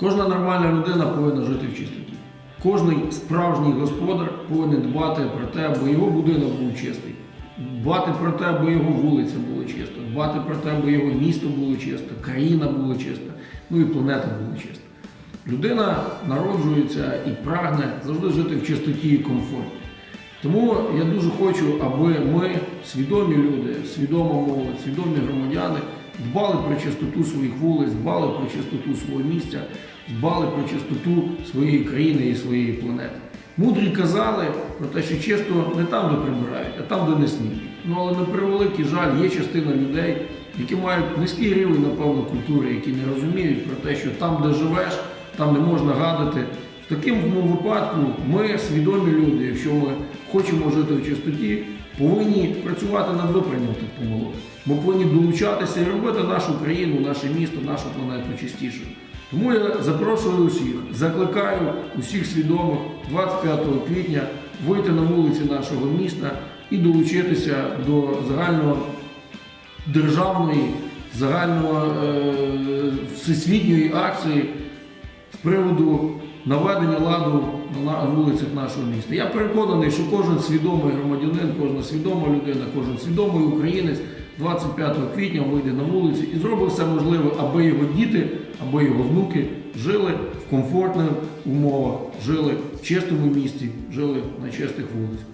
Кожна нормальна людина повинна жити в чистоті. Кожний справжній господар повинен дбати про те, аби його будинок був чистий, дбати про те, аби його вулиця була чиста, дбати про те, аби його місто було чисте, країна була чиста, ну і планета була чиста. Людина народжується і прагне завжди жити в чистоті і комфорті. Тому я дуже хочу, аби ми, свідомі люди, свідома молодь, свідомі дбали про чистоту своїх вулиць, дбали про чистоту свого місця, дбали про чистоту своєї країни і своєї планети. Мудрі казали про те, що чисто не там, де прибирають, а там, де не сміють. Ну але на превеликий жаль, є частина людей, які мають низький рівень, напевно, культури, які не розуміють про те, що там, де живеш, там не можна гадати. В такому випадку ми, свідомі люди, якщо ми хочемо жити в чистоті, повинні працювати над виправленням тих помилок. Ми повинні долучатися і робити нашу країну, наше місто, нашу планету чистішою. Тому я запрошую усіх, закликаю усіх свідомих 25 квітня вийти на вулиці нашого міста і долучитися до загального державної, загального е, всесвітньої акції з приводу наведення ладу на вулицях нашого міста. Я переконаний, що кожен свідомий громадянин, кожна свідома людина, кожен свідомий українець 25 квітня вийде на вулицю і зробить все можливе, аби його діти, аби його внуки жили в комфортних умовах, жили в чистому місті, жили на чистих вулицях.